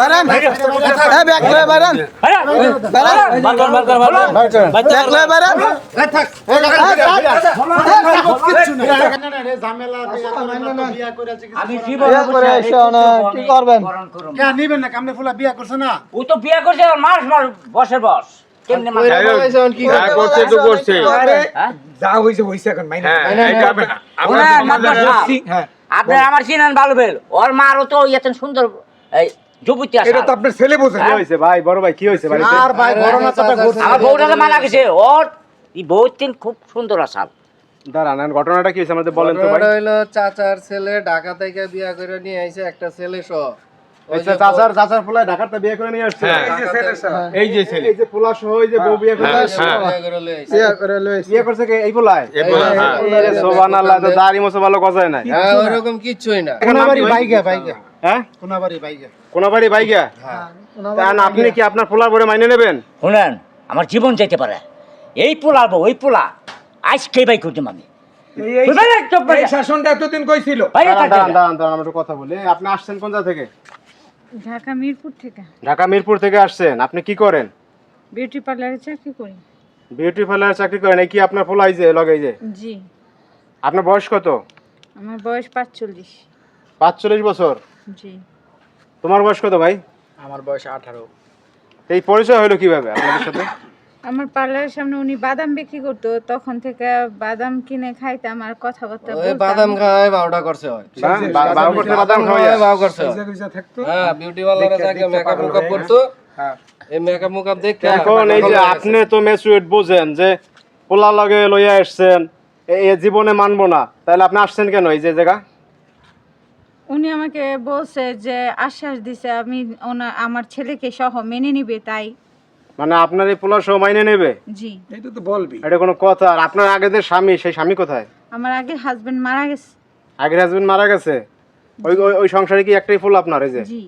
বারান এ back লয়ে বারান বারান back লয়ে বারান আমি বিয়া করে এসো না কি করবেন? নিবেন না? কামনে ফুলা বিয়া করছে না? ও তো বিয়ে করছে আর মাস মাস বসে বস কেমনে করছে করছে? যা হইছে হইছে এখন মাইনা। এইটা হবে না। আমরা চিনেন ভালো বেল ওর মারও তো এত সুন্দর এই যুবতী এটা তো আপনার ছেলে বোঝে? হয়েছে ভাই? বড় ভাই কি হয়েছে বাড়িতে? আর ভাই করোনা চাপে ঘুরছে। আমার বউটাকে মারা গেছে। ওর এই বউ খুব সুন্দর আসাল। দাঁড়ান ঘটনাটা কি হয়েছে আমাদের বলেন তো ভাই। ঘটনাটা চাচার ছেলে ঢাকা থেকে বিয়া করে নিয়ে আইছে একটা ছেলে সহ। যে চাচার চাচার ফুলা ঢাকাতে বিয়ে করে নিয়ে আসছে। এই যে ছেলে সব। এই যে ছেলে। এই যে ফুলা সহ এই যে বউ বিয়ে করে বউ করে লই আইছে। বিয়া করে লইছি বিয়ে করছে কে? এই ফুলায় এই যে- আরে সুবহানাল্লাহ তো দাড়ি মোছো ভালো গজায় নাই। হ্যাঁ ওরকম কিচ্ছুই না। কোনাবাড়ি বাইগা বাইগা। হ্যাঁ? কোনাবাড়ি বাইগা। কোন বাড়ি বাইগা তাহলে আপনি কি আপনার ফুলার পরে মাইনে নেবেন? শুনেন আমার জীবন যেতে পারে। এই পোলা বউ ওই পোলা আজকে বাই করতাম আমি। শাসনটা এতদিন কইছিল। কথা বলি। আপনি আসছেন কোন জায়গা থেকে? ঢাকা মিরপুর থেকে। ঢাকা মিরপুর থেকে আসছেন। আপনি কি করেন? বিউটি পার্লারে চাকরি করি। বিউটি পার্লার চাকরি করেন। এই কি আপনার ফুলা এই যে লগে যে? জি। আপনার বয়স কত? আমার বয়স পাঁচচল্লিশ। পাঁচচল্লিশ বছর। জি তোমার বয়স কত ভাই আমার বয়স আঠারো এই পরিচয় হলো কীভাবে আপনাদের সাথে আমার পার্লারের সামনে উনি বাদাম বিক্রি করতো তখন থেকে বাদাম কিনে খাইতাম আর কথাবার্তা বলতাম বাদাম খাওয়াই বারোটা করছে হয় হ্যাঁ? করতে বাদাম খাওয়াই বারো করছে হয়। হ্যাঁ বিউটি পার্লারে যাকে মেকআপ মুকআপ করতো হ্যাঁ এই মেকআপ মুকআপ দেখতে এখন এই যে আপনি তো মেচুয়েট বোঝেন যে পোলা লগে লইয়া আসছেন এ এ জীবনে মানবো না তাহলে আপনি আসছেন কেন এই যে জায়গা উনি আমাকে বলছে যে আশ্বাস দিছে আমি ওনা আমার ছেলেকে সহ মেনে নিবে তাই। মানে আপনার এই পোলা সহ মাইনে নেবে? জি। এটা তো বলবি। এটা কোনো কথা। আর আপনার আগে যে স্বামী সেই স্বামী কোথায়? আমার আগে হাজবেন্ড মারা গেছে। আগের হাজবেন্ড মারা গেছে? ওই ওই- ওই সংসারে কি একটাই ফুল আপনার এই যে? জি।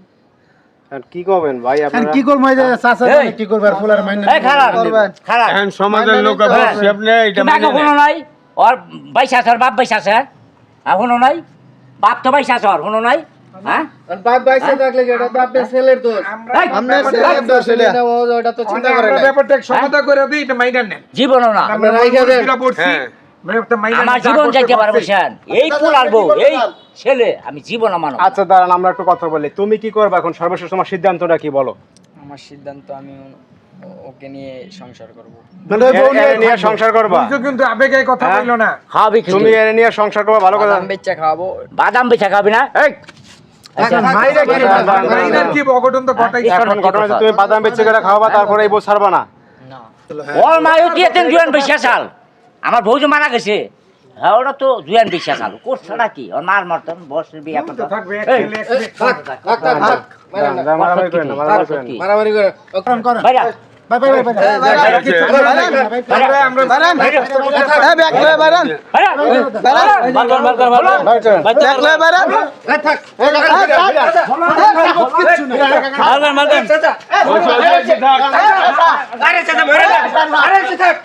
আর কি করবেন ভাই আপনারা? কি করব এই যে চাচা। কি করবে আর ফুলার মাইনে এই খারাপ। করবেন খারাপ। এখন সমাজের লোক হ্যাঁ। আপনি এটা আগে শুনো নাই? ওর বাইশ আছে আর বাপ বাইশ আছে আর শুনো নাই? বাপ তো আছে ওর শুনো নাই? হ্যাঁ? বাপ বাইসে থাকলে এটা তো আপনার ছেলের দোষ? আপনার ছেলের দোষ এটা এটা ওটা তো চিন্তা করে আমরা না ব্যাপারটা সমাধা করে দিই এটা মাইনা নেন। জীবনও না। আমরা রাইখা দেন। মুশকিলে পড়ছি হ্যাঁ। মানে আমার জীবন যাইতে পারব পারছি। এই পোলার বউ এই ছেলে আমি জীবন মানো আচ্ছা দাঁড়ান আমরা একটু কথা বলি। তুমি কি করবে এখন? সর্বশেষ তোমার সিদ্ধান্তটা কি বলো? আমার সিদ্ধান্ত আমি ওকে নিয়ে সংসার করব। মানে ওই বউ এ- নিয়ে সংসার করবা। কিন্তু আবেগে কথা হ্যাঁ? বলল না। খাওয়াবি তুমি এর নিয়ে সংসার করবা ভালো কথা। বাদাম বেচা খাওয়াবো। বাদাম বেচা খাবি না? এই! তুমি বাদাম বেচে করে খাওয়াবা তারপরে এই বউ ছাড়বা ওর মায়ও জুয়ান বেশি সাল? আমার বউ যে মারা গেছে। হ্যাঁ ওরা তো জুয়ান বেশি সাল করছে নাকি ওর মার মর্তন বসে বিয়ে করতো থাকবে এক এই, ছেলে এক এ, মেয়ে। থাক